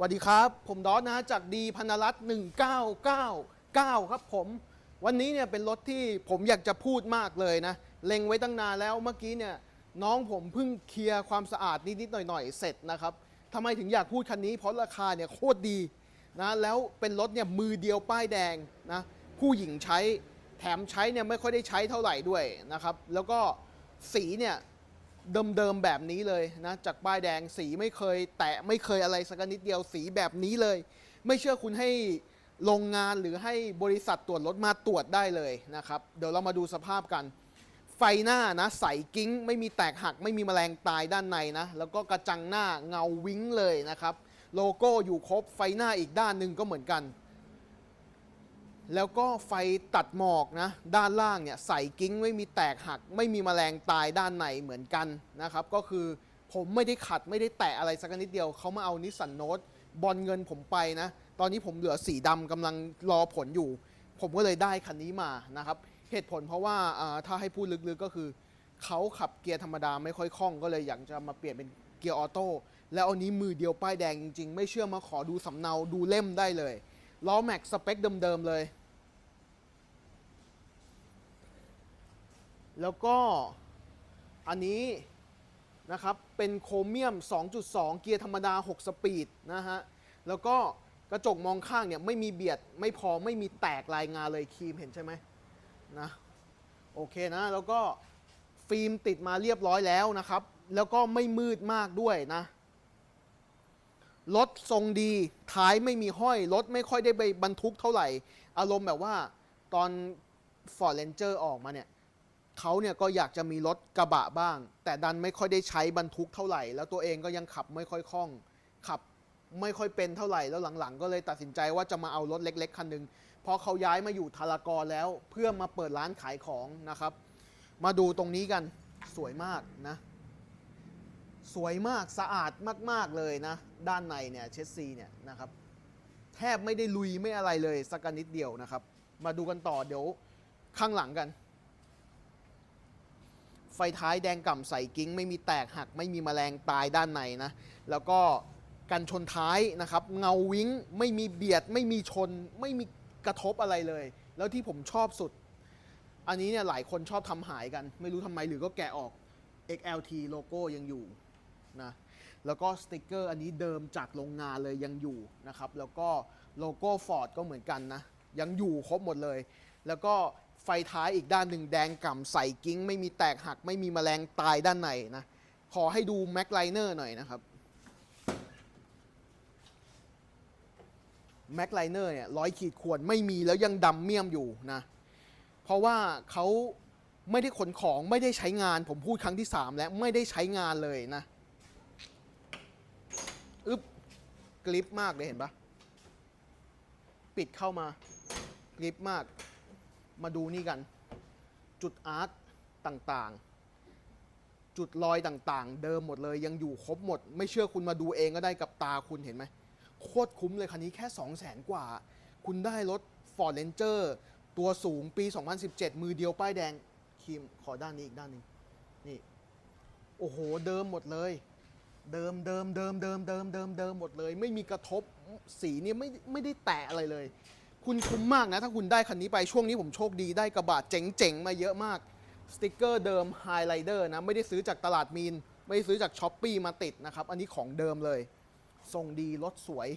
สวัสดีครับ ผมดอสนะฮะจากดีพนรัตน์1999 ครับผม วันนี้เนี่ยเป็นรถที่ผมอยากจะพูดมากเลยนะ เล็งไว้ตั้งนานแล้วเมื่อกี้เนี่ยน้องผมเพิ่งเคลียร์ความสะอาดนิดๆหน่อยๆ เสร็จนะครับทำไมถึงอยากพูดคันนี้เพราะราคาเนี่ยโคตรดีนะแล้วเป็นรถเนี่ยมือเดียวป้ายแดงนะผู้หญิงใช้แถมใช้เนี่ยไม่ค่อยได้ใช้เท่าไหร่ด้วยนะครับแล้วก็สีเนี่ย เดิมๆแบบนี้เลยนะจากป้ายแดงสีไม่เคย แตะไม่เคยอะไรสักนิดเดียวสีแบบนี้เลย ไม่เชื่อคุณให้โรงงานหรือให้บริษัทตรวจรถมาตรวจได้เลยนะครับเดี๋ยวเรามาดูสภาพกัน ไฟหน้านะใสกิ้ง ไม่มีแตกหัก ไม่มีแมลงตายด้านในนะ แล้วก็กระจังหน้าเงาวิ้งเลยนะครับ โลโก้อยู่ครบไฟหน้าอีกด้านหนึ่งก็เหมือนกัน แล้วก็ไฟตัดหมอกนะด้านล่างเนี่ยใส่กิ้งไม่มีแตกหัก ไม่มีแมลงตายด้านในเหมือนกันนะครับก็คือผมไม่ได้ขัดไม่ได้แตะอะไรสักนิดเดียวเขามาเอานิสสันโนตบอลเงินผมไปนะ ตอนนี้ผมเหลือสีดำกำลังรอผลอยู่ ผมก็เลยได้คันนี้มานะครับเหตุผลเพราะว่าอ่าถ้าให้พูดลึกๆก็คือเขาขับเกียร์ธรรมดาไม่ค่อยคล่องก็เลยอยากจะมาเปลี่ยนเป็นเกียร์ออโต้แล้วอันนี้มือเดียวป้ายแดงจริงๆ ไม่เชื่อมาขอดูสำเนาดูเล่มได้เลยล้อแม็กสเปคเดิมๆเลย แล้วก็อันนี้นะครับเป็นโครเมียม 2.2 เกียร์ธรรมดา 6 สปีดนะฮะ แล้วก็กระจกมองข้างเนี่ยไม่มีเบียดไม่พอไม่มีแตกรายงานเลยครีมเห็นใช่ไหมนะโอเคนะ แล้วก็ฟิล์มติดมาเรียบร้อยแล้วนะครับ แล้วก็ไม่มืดมากด้วยนะรถทรงดีท้ายไม่มีห้อยรถไม่ค่อยได้ไปบรรทุกเท่าไหร่ อารมณ์แบบว่าตอน Ford Ranger ออกมาเนี่ย เขาเนี่ยก็อยากจะมีรถกระบะบ้าง แต่ดันไม่ค่อยได้ใช้บรรทุกเท่าไหร่ แล้วตัวเองก็ยังขับไม่ค่อยคล่อง ขับไม่ค่อยเป็นเท่าไหร่แล้วหลังๆ ก็เลยตัดสินใจว่าจะมาเอารถเล็ก ๆคันหนึ่งเพราะเขาย้ายมาอยู่ทารากรแล้ว เพื่อมาเปิดร้านขายของนะครับ มาดูตรงนี้กันสวยมากนะ สวยมากสะอาดมาก ๆเลยนะ ด้านในเนี่ยเชสซีเนี่ยนะครับแทบไม่ได้ลุยไม่อะไรเลยสักนิดเดียวนะครับ มาดูกันต่อเดี๋ยวข้างหลังกัน ไฟท้ายแดงก่ำใส่กิ้ง ไม่มีแตกหัก ไม่มีแมลงตายด้านในนะ แล้วก็กันชนท้ายนะครับ เงาวิ้งไม่มีเบียด ไม่มีชน ไม่มีกระทบอะไรเลย แล้วที่ผมชอบสุด อันนี้เนี่ยหลายคนชอบทำหายกัน ไม่รู้ทำไมหรือก็แกะออก XLT โลโก้ยังอยู่นะแล้วก็สติกเกอร์อันนี้เดิมจากโรงงานเลยยังอยู่นะครับ แล้วก็โลโก้ Ford ก็เหมือนกันนะ ยังอยู่ครบหมดเลย แล้วก็ ไฟท้ายอีกด้านหนึ่งแดงก่ำใส่กิ้ง ไม่มีแตกหัก ไม่มีแมลงตายด้านในนะ ขอให้ดูแม็กไลเนอร์หน่อยนะครับแม็กไลเนอร์เนี่ยร้อยขีดข่วนไม่มีแล้วยังดำเมี่ยมอยู่นะ เพราะว่าเขาไม่ได้ขนของไม่ได้ใช้งานผมพูดครั้งที่ 3 แล้วไม่ได้ใช้งานเลยนะอึ๊บกริปมากเลยเห็นปะปิดเข้ามา กริปมาก มาดูนี่กัน จุดอาร์ตต่างๆ จุดรอยต่างๆ เดิมหมดเลยยังอยู่ครบหมด ไม่เชื่อคุณมาดูเองก็ได้กับตาคุณเห็นไหมโคตรคุ้มเลยคันนี้แค่ 2 0 0แสนกว่า คุณได้รถ Ford Ranger ตัวสูงปี 2017 มือเดียวป้ายแดงครีมขอด้านนี้อีกด้านหนึ่งนี่โอ้โหเดิมหมดเลย เดิมเดิมเดิมเดิมเดิมเดิมเดิมหมดเลย ไม่มีกระทบสีเนี่ยไม่ไม่ได้แตะอะไรเลย คุณคุ้มมากนะ ถ้าคุณได้คันนี้ไปช่วงนี้ผมโชคดีได้กระบะเจ๋งๆ มาเยอะมากสติกเกอร์เดิม Highlighter นะ ไม่ได้ซื้อจากตลาดมีน ไม่ได้ซื้อจากช้อปปีมาติดนะครับ อันนี้ของเดิมเลย ทรงดีรถสวย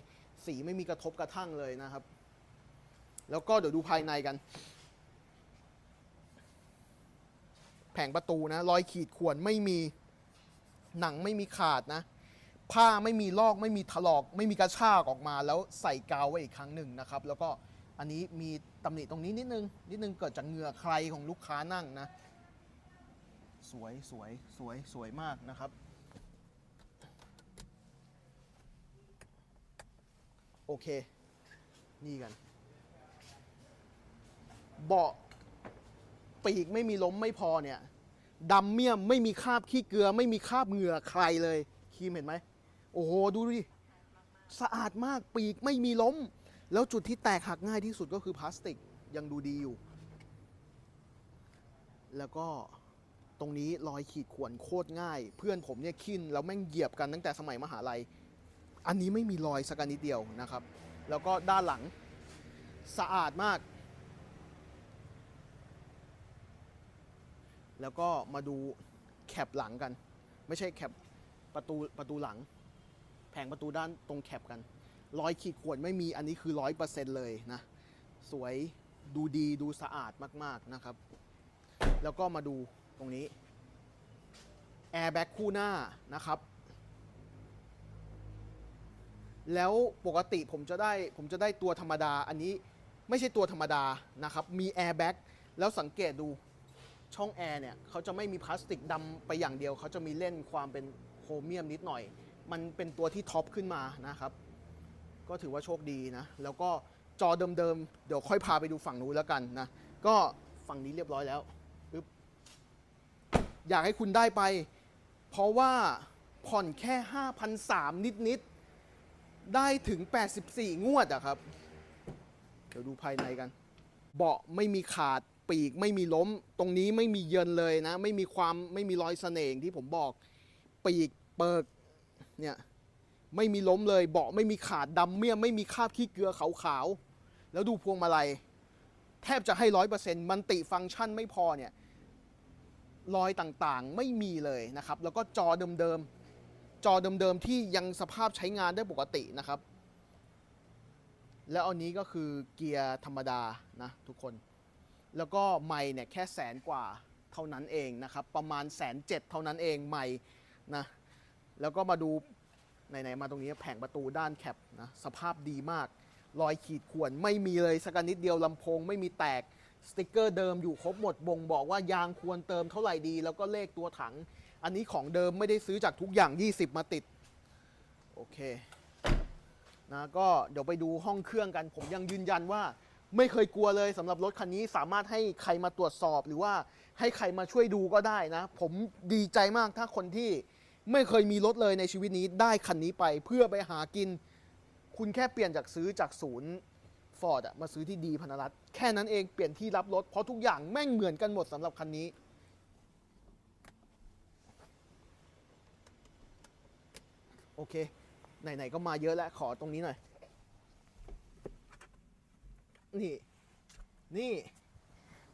สีไม่มีกระทบกระทั่งเลยนะครับ แล้วก็เดี๋ยวดูภายในกัน แผงประตูนะ รอยขีดข่วนไม่มีหนังไม่มีขาดนะ ผ้าไม่มีลอกไม่มีถลอก ไม่มีกระชากออกมา แล้วใส่กาวไว้อีกครั้งหนึ่งนะครับ แล้วก็ อันนี้มีตำหนิตรงนี้นิดนึง นิดนึงเกิดจากเหงื่อใครของลูกค้านั่งนะ สวยสวยสวยสวยมากนะครับ โอเค นี่กัน เบาะปีกไม่มีล้มไม่พอเนี่ยดำเมี่ยมไม่มีคราบขี้เกลือ ไม่มีคราบเหงื่อใครเลยครีมเห็นไหม โอ้โห ดูดิ สะอาดมากปีกไม่มีล้ม แล้วจุดที่แตกหักง่ายที่สุดก็คือพลาสติกยังดูดีอยู่ แล้วก็ตรงนี้รอยขีดข่วนโคตรง่าย เพื่อนผมเนี่ยขิ้นแล้วแม่งเหยียบกันตั้งแต่สมัยมหาลัย อันนี้ไม่มีรอยสักนิดเดียวนะครับ แล้วก็ด้านหลังสะอาดมาก แล้วก็มาดูแคปหลังกัน ไม่ใช่แคปประตูประตูหลัง แผงประตูด้านตรงแคปกัน รอยขีดข่วนไม่มีอันนี้คือร้อยเปอร์เซ็นต์เลยนะ สวยดูดีดูสะอาดมากๆนะครับ แล้วก็มาดูตรงนี้แอร์แบ็กคู่หน้านะครับ แล้วปกติผมจะได้ผมจะได้ตัวธรรมดา อันนี้ไม่ใช่ตัวธรรมดานะครับ มีแอร์แบ็กแล้วสังเกตดูช่องแอร์เนี่ยเขาจะไม่มีพลาสติกดำไปอย่างเดียว เขาจะมีเล่นความเป็นโครเมียมนิดหน่อย มันเป็นตัวที่ท็อปขึ้นมานะครับ ก็ถือว่าโชคดีนะ แล้วก็จอเดิมๆ เดี๋ยวค่อยพาไปดูฝั่งนู้นแล้วกันนะ ก็ฝั่งนี้เรียบร้อยแล้วปึ๊บอยากให้คุณได้ไป เพราะว่าผ่อนแค่5,300นิดๆ ได้ถึง 84 งวดอะครับ เดี๋ยวดูภายในกัน เบาะไม่มีขาดปีกไม่มีล้ม ตรงนี้ไม่มีเยินเลยนะ ไม่มีความไม่มีรอยเสน่ห์ที่ผมบอก ปีกเปิกเนี่ย ไม่มีล้มเลย เบาะไม่มีขาดดำเมี่ยมไม่มีคราบขี้เกลือขาวๆ แล้วดูพวงมาลัย แทบจะให้ร้อยเปอร์เซ็นต์มันติฟังก์ชันไม่พอเนี่ยรอยต่างๆไม่มีเลยนะครับ แล้วก็จอเดิมๆ จอเดิมๆ ที่ยังสภาพใช้งานได้ปกตินะครับ แล้วอันนี้ก็คือเกียร์ธรรมดานะทุกคน แล้วก็ไม่เนี่ยแค่แสนกว่าเท่านั้นเองนะครับ ประมาณแสนเจ็ดเท่านั้นเองไม่นะ แล้วก็มาดู ไหนๆมาตรงนี้แผงประตูด้านแคปนะสภาพดีมาก รอยขีดข่วนไม่มีเลยสักนิดเดียวลำโพงไม่มีแตกสติกเกอร์เดิมอยู่ครบหมดบ่งบอกว่ายางควรเติมเท่าไหร่ดี แล้วก็เลขตัวถัง อันนี้ของเดิมไม่ได้ซื้อจากทุกอย่าง 20 มาติด โอเคนะก็เดี๋ยวไปดูห้องเครื่องกัน ผมยังยืนยันว่าไม่เคยกลัวเลยสำหรับรถคันนี้สามารถให้ใครมาตรวจสอบหรือว่าให้ใครมาช่วยดูก็ได้นะ ผมดีใจมากถ้าคนที่ ไม่เคยมีรถเลยในชีวิตนี้ได้คันนี้ไปเพื่อไปหากิน คุณแค่เปลี่ยนจากซื้อจากศูนย์ฟอร์ดมาซื้อที่ดีพนรัตแค่นั้นเองเปลี่ยนที่รับรถเพราะทุกอย่างแม่งเหมือนกันหมดสำหรับคันนี้ โอเค ไหนๆก็มาเยอะแล้ว ขอตรงนี้หน่อย นี่ นี่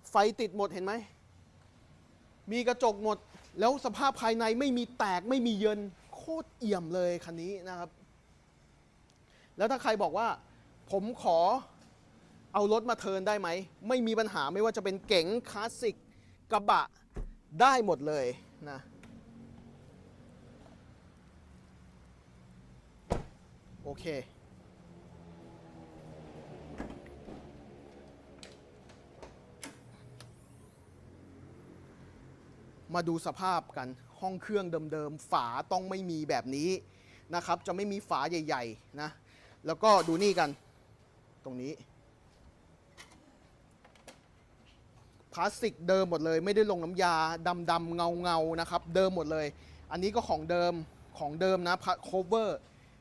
ไฟติดหมดเห็นไหม มีกระจกหมด แล้วสภาพภายในไม่มีแตกไม่มีเยินโคตรเอี่ยมเลยคันนี้นะครับ แล้วถ้าใครบอกว่า ผมขอเอารถมาเทินได้ไหม ไม่มีปัญหาไม่ว่าจะเป็นเก๋งคลาสสิกกระบะได้หมดเลยนะโอเค มาดูสภาพกันห้องเครื่องเดิมๆ ฝาต้องไม่มีแบบนี้นะครับ จะไม่มีฝาใหญ่ๆนะแล้วก็ดูนี่กันตรงนี้พลาสติกเดิมหมดเลยไม่ได้ลงน้ำยาดำๆเงาๆนะครับ เดิมหมดเลย อันนี้ก็ของเดิมของเดิมนะโคเวอร์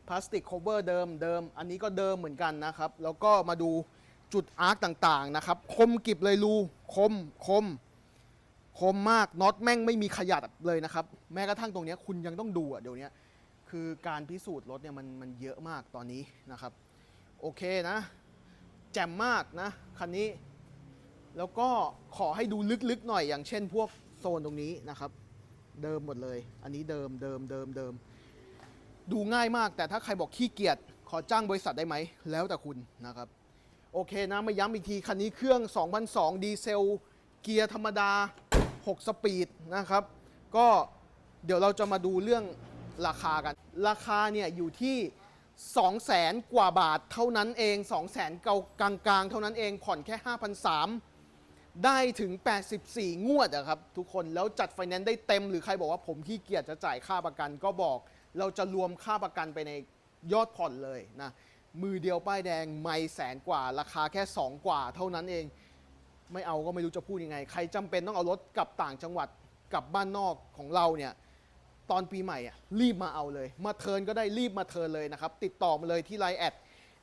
พลาสติกโคเวอร์เดิมเดิม อันนี้ก็เดิมเหมือนกันนะครับ แล้วก็มาดูจุดอาร์คต่างๆนะครับ คมกิบเลยรูคมคม คมมากน็อตแม่งไม่มีขยัดเลยนะครับ แม้กระทั่งตรงเนี้ยคุณยังต้องดูอะเดี๋ยวนี้คือการพิสูจน์รถเนี่ยมันมันเยอะมากตอนนี้นะครับ โอเคนะ แจ่มมากนะคันนี้ แล้วก็ขอให้ดูลึกๆหน่อยอย่างเช่นพวกโซนตรงนี้นะครับ เดิมหมดเลย อันนี้เดิมเดิมเดิมเดิมดูง่ายมากแต่ถ้าใครบอกขี้เกียจขอจ้างบริษัทได้ไหม แล้วแต่คุณนะครับ โอเคนะมาย้ำอีกที คันนี้เครื่อง 2002 ดีเซล เกียร์ธรรมดา 6 สปีดนะครับ ก็เดี๋ยวเราจะมาดูเรื่องราคากัน ราคาเนี่ยอยู่ที่2 0 0แสนกว่าบาทเท่านั้นเอง 2 0 0แสนเกากลางๆ เท่านั้นเองผ่อนแค่5,300ได้ถึง 84 งวดอะครับ ทุกคนแล้วจัดไฟแนนซ์ได้เต็มหรือใครบอกว่าผมขี้เกียจจะจ่ายค่าประกันก็บอก เราจะรวมค่าประกันไปในยอดผ่อนเลยนะมือเดียวป้ายแดงไม่แสนกว่า ราคาแค่ 2 กว่าเท่านั้นเอง ไม่เอาก็ไม่รู้จะพูดยังไง ใครจำเป็นต้องเอารถกลับต่างจังหวัดกลับบ้านนอกของเราเนี่ย ตอนปีใหม่อะรีบมาเอาเลย มาเทิร์นก็ได้รีบมาเทิร์นเลยนะครับ ติดต่อมาเลยที่ไลน์แอด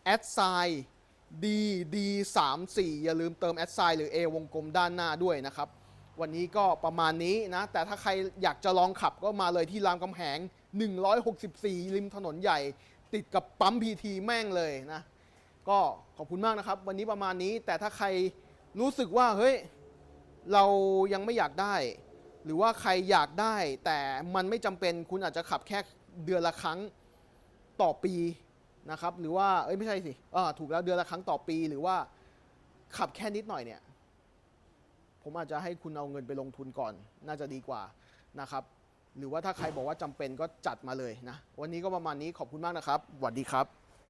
แอดไซดีดีสามสี่อย่าลืมเติมแอดไซหรือ A วงกลมด้านหน้าด้วยนะครับ วันนี้ก็ประมาณนี้นะ แต่ถ้าใครอยากจะลองขับก็มาเลยที่รามคำแหง 164 ริมถนนใหญ่ ติดกับปั๊มพีทีแม่งเลยนะ ก็ขอบคุณมากนะครับ วันนี้ประมาณนี้แต่ถ้าใคร รู้สึกว่าเฮ้ยเรายังไม่อยากได้ หรือว่าใครอยากได้ แต่มันไม่จำเป็นคุณอาจจะขับแค่เดือนละครั้งต่อปีนะครับหรือว่าเอ้ยไม่ใช่สิอ่าถูกแล้วเดือนละครั้งต่อปี หรือว่าขับแค่นิดหน่อยเนี่ย ผมอาจจะให้คุณเอาเงินไปลงทุนก่อน น่าจะดีกว่านะครับ หรือว่าถ้าใครบอกว่าจำเป็นก็จัดมาเลยนะ วันนี้ก็ประมาณนี้ขอบคุณมากนะครับสวัสดีครับ